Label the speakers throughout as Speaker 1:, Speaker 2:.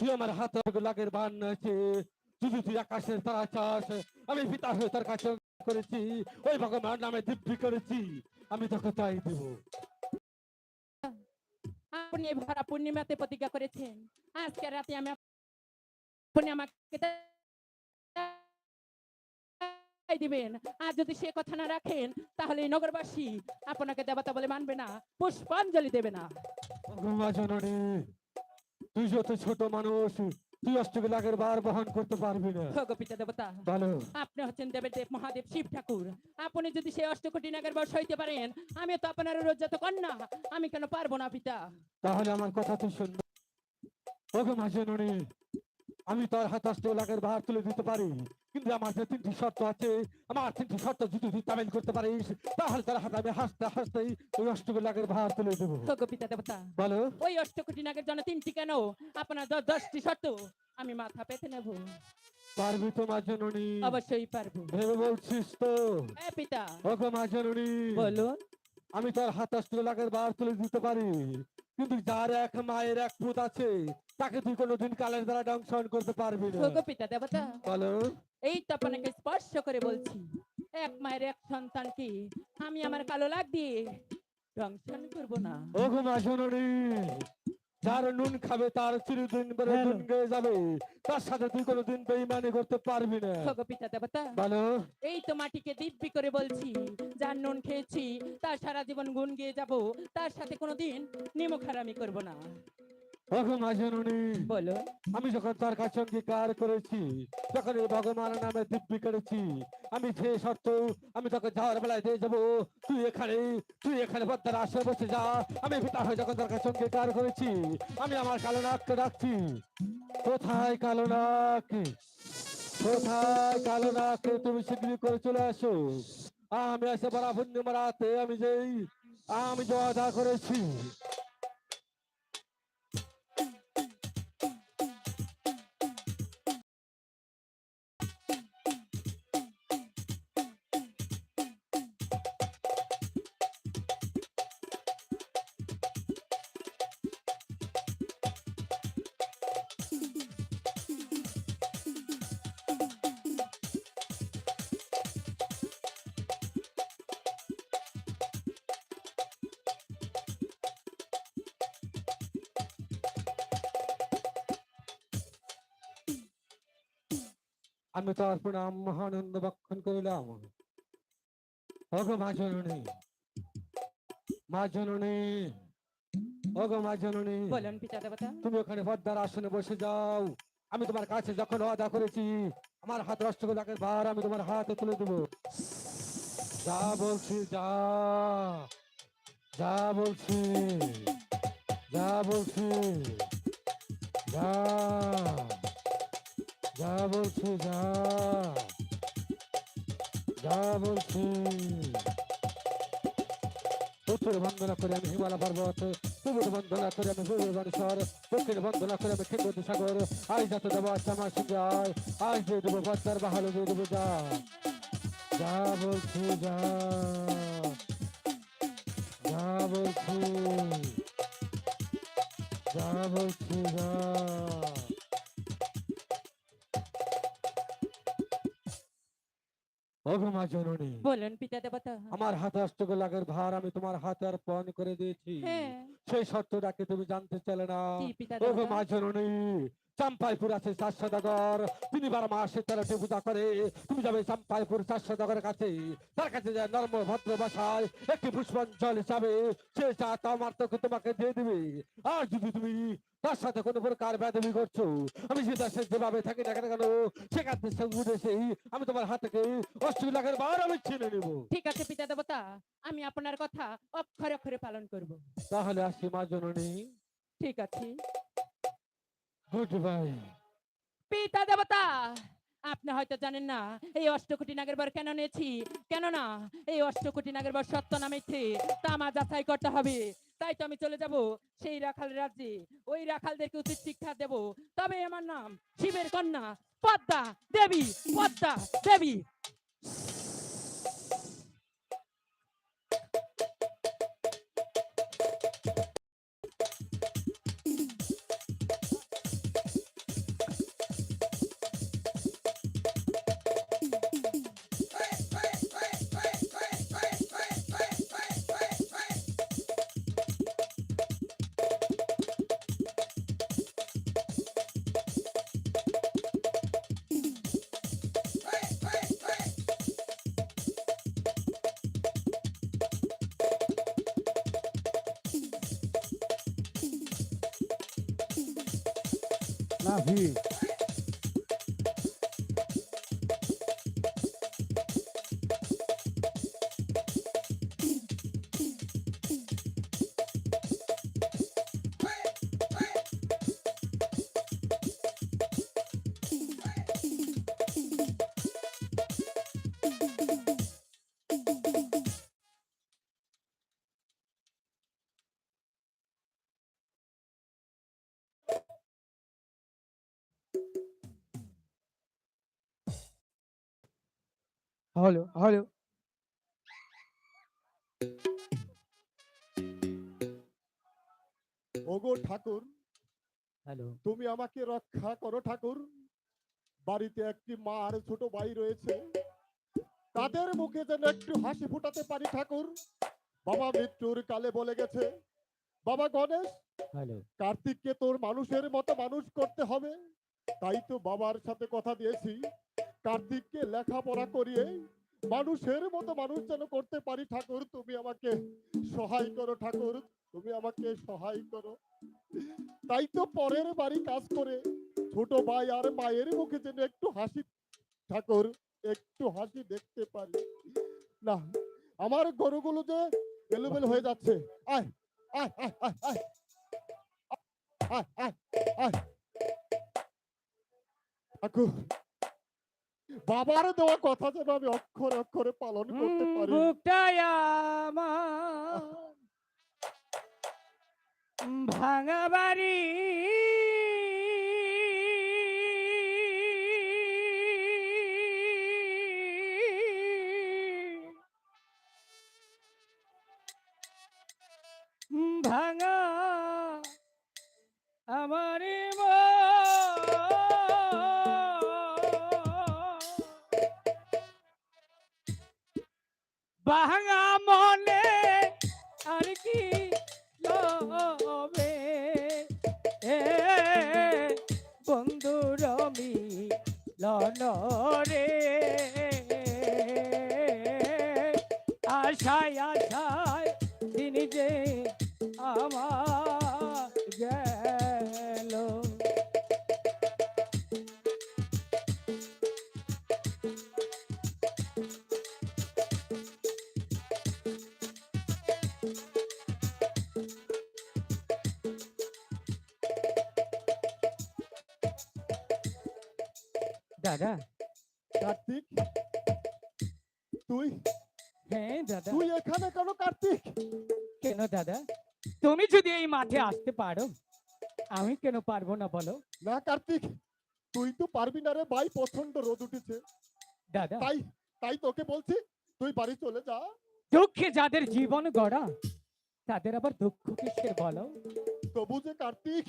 Speaker 1: তুই আমার হাতে লাগের বান আছে যদি তুই আকাশের তারা চাস আমি পিতা হয়ে তার কাছে করেছি। ওই ভগবান নামে দিব্যি করেছি। আমি তোকে তাই দেবো।
Speaker 2: আপনি ভরা পূর্ণিমাতে প্রতিজ্ঞা করেছেন। আজকে রাতে আমি আপ- আপনি আমাকে দিবেন। আর যদি সে কথা না রাখেন তাহলে নগরবাসী আপনাকে দেবতা বলে মানবে না পুষ্পাঞ্জলি দেবে না।
Speaker 1: তুই যত ছোট মানুষ তুই অষ্টবেলাগের বার বহন করতে পারবি না।
Speaker 2: পিতা দেবতা
Speaker 1: ভালো
Speaker 2: আপনি হচ্ছেন দেবের দেব মহাদেব শিব ঠাকুর। আপনি যদি সেই অষ্টকোটি নাগের বর্ষ হইতে পারেন আমি তো আপনার রোজাত কন্যা। আমি কেন পারব না পিতা?
Speaker 1: তাহলে আমার কথা তুই শুনবে ওকে মাঝে আমি তোর হাত অষ্ট বার ভার তুলে দিতে পারি। কিন্তু আমার যে তিনটি শর্ত আছে আমার তিনটি শর্ত যদি তুই তামিল করতে পারিস তাহলে তার হাতে আমি হাসতে হাসতেই ওই অষ্ট লাখের ভার তুলে দেবো।
Speaker 2: ভোগ পিতা দেবতা
Speaker 1: বলো।
Speaker 2: ওই অষ্টকোটি নাগের জন্য তিনটি কেন? আপনার দশটি শর্ত আমি মাথা পেতে নেব।
Speaker 1: পারবি তো মাজননী
Speaker 2: অবশ্যই পারব।
Speaker 1: ভেবে বলছিস তো।
Speaker 2: এ পিতা।
Speaker 1: ওকে মাজননী
Speaker 2: বলুন।
Speaker 1: আমি তোর হাত অষ্ট লাখের বার তুলে দিতে পারি। কিন্তু যার এক মায়ের এক পুত আছে তাকে তুই কোনোদিন কালের দ্বারা দংশন করতে পারবি না।
Speaker 2: ভোগ পিতা দেবতা
Speaker 1: বলো।
Speaker 2: এই তো আপনাকে স্পর্শ করে বলছি এক মায়ের এক সন্তান কি আমি আমার কালো লাগ দিয়ে দংশন করব না।
Speaker 1: ও মা শোনি যার নুন খাবে তার চিরদিন বেড়ে। নুন গয়ে যাবে। তার সাথে তুই কোনোদিন বেইমানি করতে পারবি না।
Speaker 2: পিতা দেবতা
Speaker 1: বলো।
Speaker 2: এই তো মাটিকে দিব্যি করে বলছি যার নুন খেয়েছি তার সারা জীবন গুণ গিয়ে যাব তার সাথে কোনোদিন নিমখারামি করব না। বলো।
Speaker 1: আমি যখন তার কাছে অঙ্গীকার করেছি তখন এই ভগবানের নামে দিব্যি করেছি আমি সে সত্য আমি তোকে যাওয়ার বেলায় দিয়ে যাব। তুই এখানে তুই এখানে পদ্মার আসে বসে যা। আমি পিতা হয়ে যখন তার কাছে অঙ্গীকার করেছি আমি আমার কালো নাককে ডাকছি। কোথায় কালো নাক? কোথায় কালো নাক? তুমি শীঘ্রই করে চলে আসো। আমি এসে বড় পূর্ণিমা রাতে আমি যেই আমি যে করেছি। আমি তার প্রণাম মহানন্দ বক্ষণ করিলাম। ওগো মা জননী মা জননী ওগো মা জননী
Speaker 2: বলুন পিতা দেবতা।
Speaker 1: তুমি ওখানে পদ্মার আসনে বসে যাও। আমি তোমার কাছে যখন ওয়াদা করেছি আমার হাত রষ্টগোলাকের বার আমি তোমার হাতে তুলে দেবো। যা বলছি যা যা বলছি যা বলছি যা। যা বলছি যা যা বলছি উত্তর বন্দনা করে আমি হিমালয় পর্বত পূর্ব বন্দনা করে আমি ভুবনেশ্বর দক্ষিণ বন্দনা করে আমি খেঙ্গতি সাগর আজ যাতে দেবো আমার সঙ্গে আয় আজ দিয়ে দেবো পদ্মার বাহালো দিয়ে দেবো যা যা বলছি যা যা বলছি যা বলছি যা অঘমা জননী
Speaker 2: বলুন পিতা দেবতা।
Speaker 1: আমার হাতে অষ্টগোলাগের ভার আমি তোমার হাতে অর্পণ করে দিয়েছি।
Speaker 2: হ্যাঁ।
Speaker 1: সেই সত্যটাকে তুমি জানতে চাইলে না?
Speaker 2: কি পিতা
Speaker 1: ওগো
Speaker 2: দেবতা?
Speaker 1: মা জননী চাম্পাইপুর আছে চার সদাগর তিনি বারো মাসে তেরোটি পূজা করে। তুমি যাবে চাম্পাইপুর চার সদাগরের কাছে। তার কাছে যায় নর্ম ভদ্র বাসায়। একটি পুষ্পাঞ্জল হিসাবে সে চা তোমার তোকে তোমাকে দিয়ে দিবে। আর যদি তুমি তার সাথে কোনো প্রকার ব্যাধবি করছ আমি যেভাবে থাকি না কেন সেখান থেকে উঠেছেই আমি তোমার হাত থেকে অষ্টগোলাগের বার আমি ছিনে নেব।
Speaker 2: ঠিক আছে পিতা দেবতা আমি আপনার কথা অক্ষরে অক্ষরে পালন করব।
Speaker 1: তাহলে আসি মা জননী।
Speaker 2: ঠিক আছে। পিতা দেবতা, আপনি হয়তো জানেন না, এই অষ্টকোটি নাগের বর কেন নিয়েছি? কেন না? এই অষ্টকোটি নাগের বর সত্য না মিথ্যে? তা আমার যাচাই করতে হবে। তাই তো আমি চলে যাব সেই রাখাল রাজ্যে। ওই রাখালদেরকে উচিত শিক্ষা দেব। তবে আমার নাম শিবের কন্যা, পদ্মা দেবী পদ্মা দেবী।
Speaker 1: না ভি হলো হলো
Speaker 3: ওগো ঠাকুর
Speaker 1: হ্যালো।
Speaker 3: তুমি আমাকে রক্ষা করো ঠাকুর। বাড়িতে একটি মা আর ছোট ভাই রয়েছে। তাদের মুখে যেন একটু হাসি ফুটাতে পারি ঠাকুর। বাবা মৃত্যুর কালে বলে গেছে বাবা গণেশ
Speaker 1: হ্যালো।
Speaker 3: কার্তিককে তোর মানুষের মতো মানুষ করতে হবে। তাই তো বাবার সাথে কথা দিয়েছি। কার্তিককে লেখাপড়া করিয়ে মানুষের মতো মানুষ যেন করতে পারি, ঠাকুর, তুমি আমাকে সহায় করো, ঠাকুর, তুমি আমাকে সহায় করো। তাই তো পরের বাড়ি কাজ করে ছোট ভাই আর মায়ের মুখে যেন একটু হাসি, ঠাকুর, একটু হাসি দেখতে পারি। না, আমার গরুগুলো যে এলোমেলো হয়ে যাচ্ছে। আয় আয় আয় আয় আয়। আয় আয় আয়। ঠাকুর বাবার দেওয়া কথা যেন আমি অক্ষরে অক্ষরে পালন করতে পারি।
Speaker 4: বুকটাই আমার। ভাঙা বাড়ি। ভাঙা আমার ভাঙা মনে আর কি লবে এ বন্ধু রমি লনরে আশায় আশায় দিন যে দাদা
Speaker 3: কার্তিক? তুই?
Speaker 4: হ্যাঁ দাদা।
Speaker 3: তুই এখানে কেন কার্তিক?
Speaker 4: কেন দাদা? তুমি যদি এই মাঠে আসতে পারো আমি কেন পারব না বলো?
Speaker 3: না কার্তিক তুই তো পারবি না রে ভাই প্রচণ্ড রোদ উঠেছে।
Speaker 4: দাদা।
Speaker 3: তাই তাই তোকে বলছি তুই বাড়ি চলে যা।
Speaker 4: দুঃখে যাদের জীবন গড়া তাদের আবার দুঃখ কিসের বলো?
Speaker 3: তবু যে কার্তিক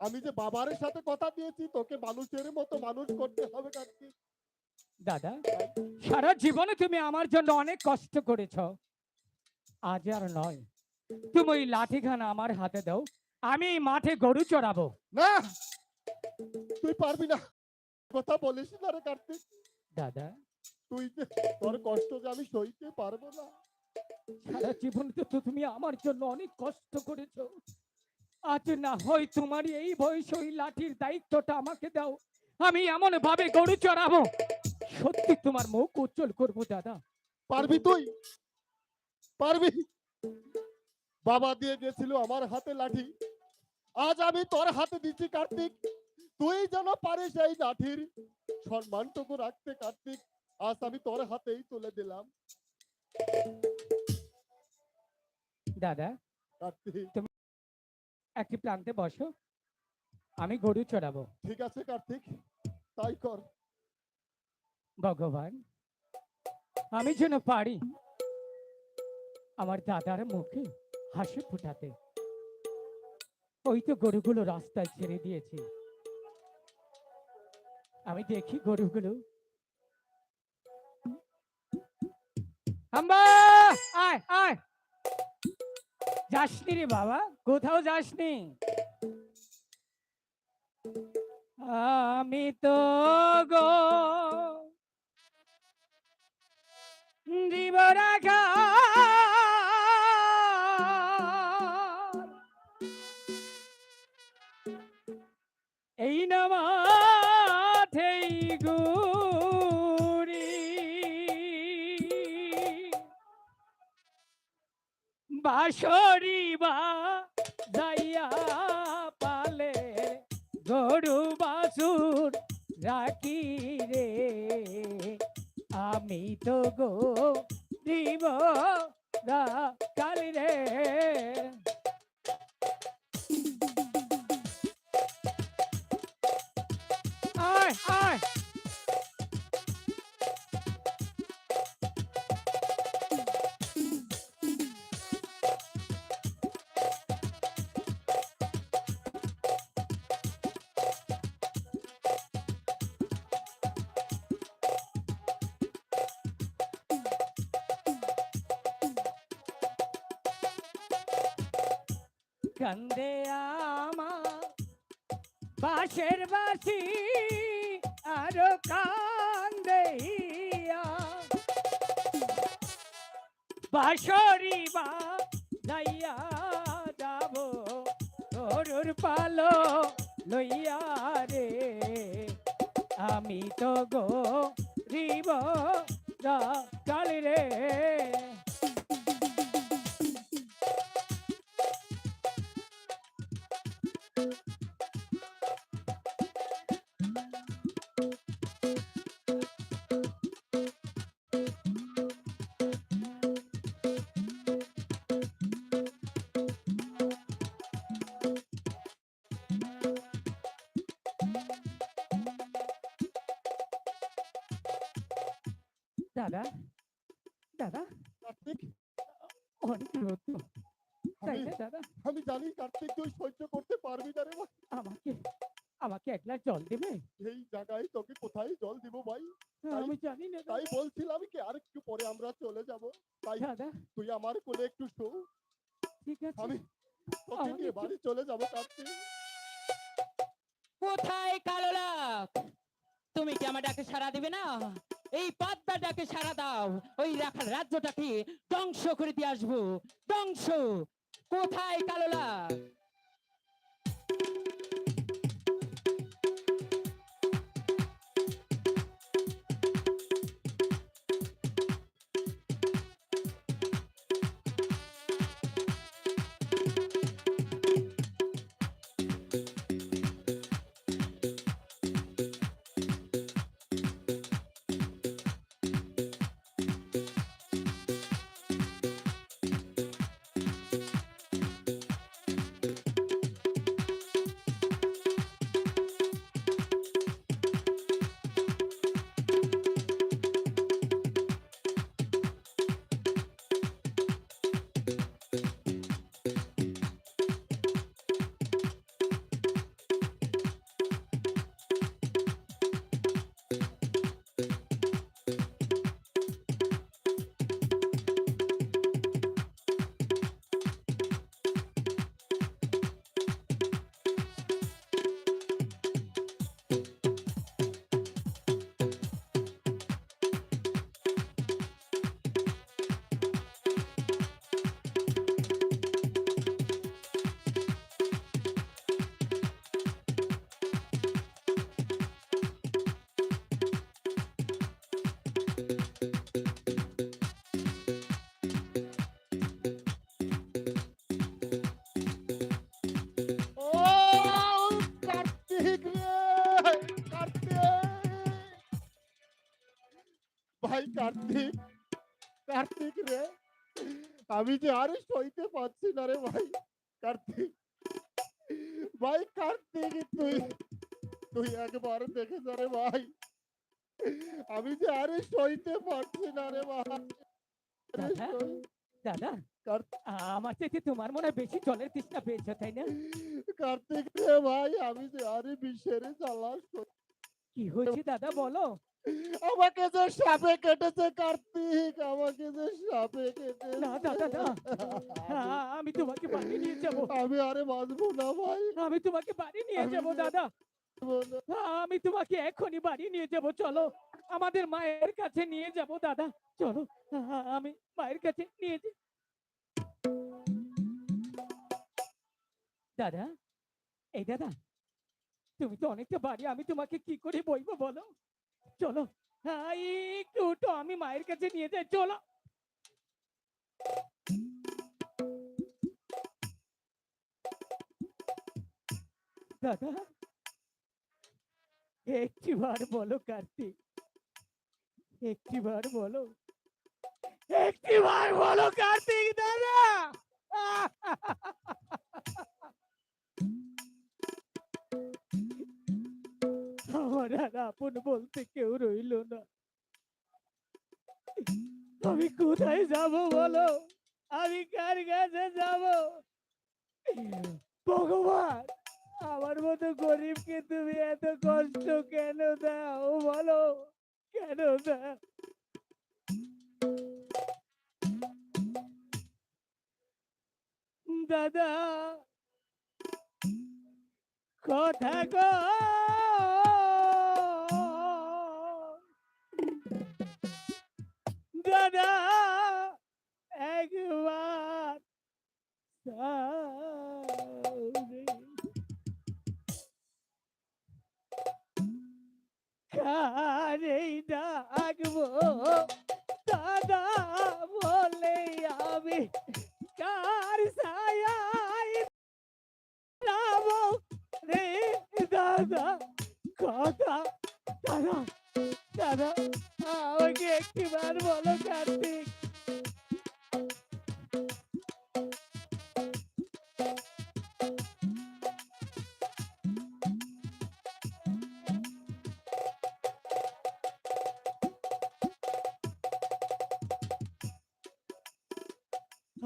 Speaker 3: আমি যে বাবার সাথে কথা দিয়েছি তোকে মানুষের মতো মানুষ করতে হবে কার্তিক
Speaker 4: দাদা সারা জীবনে তুমি আমার জন্য অনেক কষ্ট করেছ। আজ আর নয়। তুমি ওই লাঠিখানা আমার হাতে দাও আমি এই মাঠে গরু চড়াবো।
Speaker 3: না তুই পারবি না। কথা বলিস না রে কার্তিক
Speaker 4: দাদা।
Speaker 3: তুই যে তোর কষ্ট যে আমি সইতে পারব না।
Speaker 4: সারা জীবনে তো তুমি আমার জন্য অনেক কষ্ট করেছ। আজ না হয় তোমার এই বয়সে ওই লাঠির দায়িত্বটা আমাকে দাও। আমি এমন ভাবে গরু চড়াবো। সত্যি তোমার মুখ উজ্জ্বল করব দাদা।
Speaker 3: পারবি তুই? পারবি? বাবা দিয়ে গেছিল আমার হাতে লাঠি। আজ আমি তোর হাতে দিচ্ছি কার্তিক। তুই যেন পারিস এই লাঠির সম্মানটুকু রাখতে কার্তিক। আজ আমি তোর হাতেই তুলে দিলাম।
Speaker 4: দাদা
Speaker 3: কার্তিক।
Speaker 4: একটি প্রান্তে বসো। আমি গরু চড়াবো।
Speaker 3: ঠিক আছে কার্তিক। তাই কর।
Speaker 4: ভগবান আমি যেন পারি আমার দাদার মুখে হাসি ফুটাতে। ওই তো গরুগুলো রাস্তায় ছেড়ে দিয়েছে। আমি দেখি গরুগুলো। আয় আয়! যাসনি রে বাবা কোথাও যাসনি। আমি তো গো জীবরাখা। এই নাম বাসরি বা যাইয়া পালে গরু বাসুর রাখি রে। আমি তো গো দিব কালি রে আয় আয়। বাসি আরও কান্দে ইয়া। বাঁশরি বা যাইয়া যাব, গরুর পালো লইয়া রে আমি তো গো রিব কালি রে দাদা দাদা
Speaker 3: কার্তিক।
Speaker 4: অনেক তাই না দাদা?
Speaker 3: আমি জানি কার্তিক তুই সহ্য করতে পারবি না রে ভাই।
Speaker 4: আমাকে আমাকে এক গ্লাস জল দেবে?
Speaker 3: এই জায়গায় তোকে কোথায় জল দিব ভাই?
Speaker 4: আমি জানি না
Speaker 3: তাই বলছিলাম কি আর একটু পরে আমরা চলে যাব। তাই
Speaker 4: দাদা।
Speaker 3: তুই আমার কোলে একটু শো।
Speaker 4: ঠিক আছে।
Speaker 3: আমি তোকে নিয়ে বাড়ি চলে যাব কার্তিক।
Speaker 4: কোথায় কালো লাখ তুমি কি আমার ডাকে সাড়া দিবে না? এই পদ্মাটাকে সারা দাও। ওই রাখার রাজ্যটাকে ধ্বংস করে দিয়ে আসব। ধ্বংস। কোথায় কালো
Speaker 3: কার্তিক কার্তিক রে আমি যে আরে সইতে পারছি না রে ভাই কার্তিক। ভাই কার্তিক তুই তুই একবার দেখে যা রে ভাই। আমি যে আরে সইতে পারছি না রে ভাই।
Speaker 4: দাদা? আমার থেকে তোমার মনে বেশি জলের তৃষ্ণা পেয়েছ তাই না?
Speaker 3: কার্তিক রে ভাই আমি যে আরে বিষের জ্বালা
Speaker 4: কি হয়েছে দাদা বলো।
Speaker 3: আমাকে যে সাপে কেটেছে কার্তিক আমাকে যে সাপে কেটেছে।
Speaker 4: না দাদা না আমি তোমাকে বাড়ি নিয়ে যাব।
Speaker 3: আমি আরে বাঁচবো না ভাই।
Speaker 4: আমি তোমাকে বাড়ি নিয়ে যাব দাদা। আমি তোমাকে বাড়ি নিয়ে যাব চলো। আমাদের মায়ের কাছে নিয়ে যাব দাদা। চলো। আ- আমি মায়ের কাছে নিয়ে যাই দাদা এই দাদা তুমি তো অনেকটা বাড়ি আমি তোমাকে কি করে বইবো বলো? চলো। হ্যাঁ, একটু তো আমি মায়ের কাছে নিয়ে যাই, চলো। দাদা, একটিবার বলো কার্তিক একটি বার বলো একটি বার বলো কার্তিক দাদা! আমার আর আপন বলতে কেউ রইল না। আমি কোথায় যাব বলো? আমি কার কাছে যাব? ভগবান, আমার মতো গরিবকে তুমি এত কষ্ট কেন দাও বলো? কেন দাও? দাদা, কথা গো দাদা একবার কারেই ডাকবো দাদা বলে আমি কার ছায়ায় যাব রে দাদা কথা দাদা। দাদা, আমাকে একটিবার বলো কার্তিক।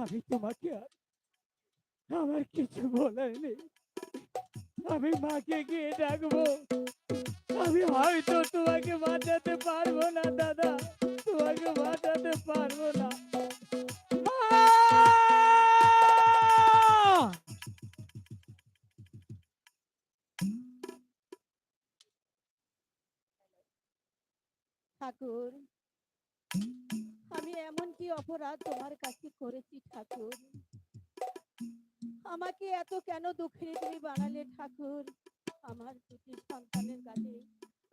Speaker 4: আমি তোমাকে আর আমার কিছু বলার আমি মাকে গিয়ে ডাকবো। আমি হয়তো তোমাকে বাঁচাতে পারব না, দাদা। তোমাকে বাঁচাতে পারব না।
Speaker 5: ঠাকুর, আমি এমন কি অপরাধ তোমার কাছে করেছি, ঠাকুর? আমাকে এত কেন দুঃখী তুমি বানালে, ঠাকুর? আমার দুটি সন্তানের কাছে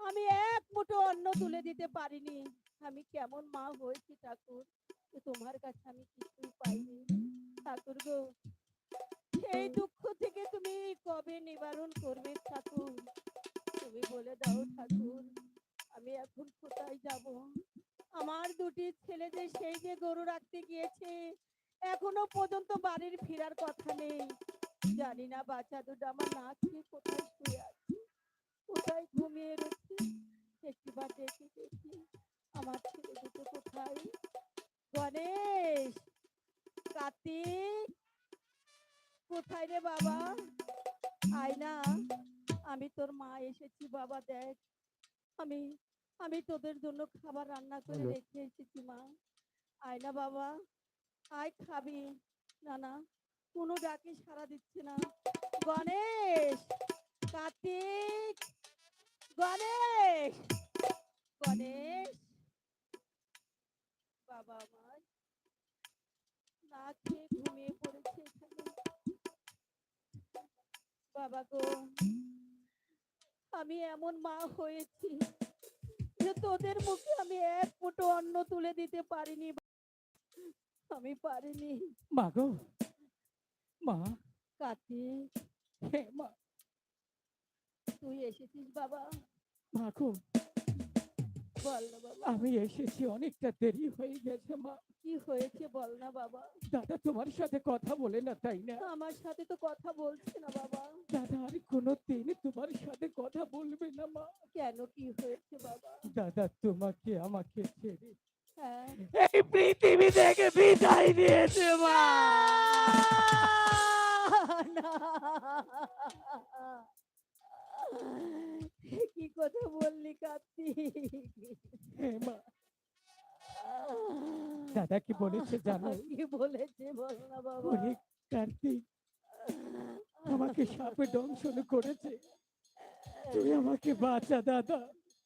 Speaker 5: আমি এক মুঠো অন্ন তুলে দিতে পারিনি। আমি কেমন মা হয়েছি ঠাকুর তোমার কাছে আমি কিছুই পাইনি। ঠাকুর গো, সেই দুঃখ থেকে তুমি কবে নিবারণ করবে ঠাকুর? তুমি বলে দাও ঠাকুর, আমি এখন কোথায় যাব? আমার দুটি ছেলে যে সেই যে গরু রাখতে গিয়েছে, এখনও পর্যন্ত বাড়ির ফেরার কথা নেই। জানি না বাচ্চা দুটো আমার না খেয়ে কোথায় শুয়ে আছে কোথায় ঘুমিয়ে রয়েছে একটিবার দেখে দেখি আমার ছেলে দুটো কোথায়? গণেশ কার্তিক কোথায় রে বাবা? আয় না আমি তোর মা এসেছি বাবা দেখ আমি আমি তোদের জন্য খাবার রান্না করে রেখে এসেছি মা আয় না বাবা আয় খাবি না না কোনো ডাকে সাড়া দিচ্ছে না। গণেশ, কার্তিক, গণেশ গণেশ। বাবা আমার না খেয়ে ঘুমিয়ে পড়েছে বাবা গো, আমি এমন মা হয়েছি যে তোদের মুখে আমি এক ফুটো অন্ন তুলে দিতে পারিনি। আমি পারিনি।
Speaker 4: মা গো মা
Speaker 5: কার্তিক
Speaker 4: হে মা
Speaker 5: তুই এসেছিস বাবা।
Speaker 4: মা গো।
Speaker 5: বল না বাবা।
Speaker 4: আমি এসেছি অনেকটা দেরি হয়ে গেছে মা।
Speaker 5: কি হয়েছে বল না বাবা।
Speaker 4: দাদা তোমার সাথে কথা বলে না তাই না?
Speaker 5: আমার সাথে তো কথা বলছে না বাবা।
Speaker 4: দাদা আর কোনো দিন তোমার সাথে কথা বলবে না মা।
Speaker 5: কেন কি হয়েছে বাবা?
Speaker 4: দাদা তোমাকে আমাকে ছেড়ে।
Speaker 5: হ্যাঁ।
Speaker 4: এই পৃথিবী থেকে বিদায় দিয়েছে মা।
Speaker 5: না। কি কথা বললি কার্তিক?
Speaker 4: দাদা কি বলেছে জানো?
Speaker 5: কি বলেছে বল না বাবা।
Speaker 4: অনেক কার্তিক আমাকে সাপে দংশন করেছে। তুই আমাকে বাঁচা দাদা।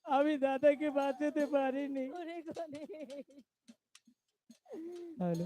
Speaker 4: আমি দাদাকে বাঁচাতে পারিনি।
Speaker 5: গণেশ।
Speaker 4: হ্যালো।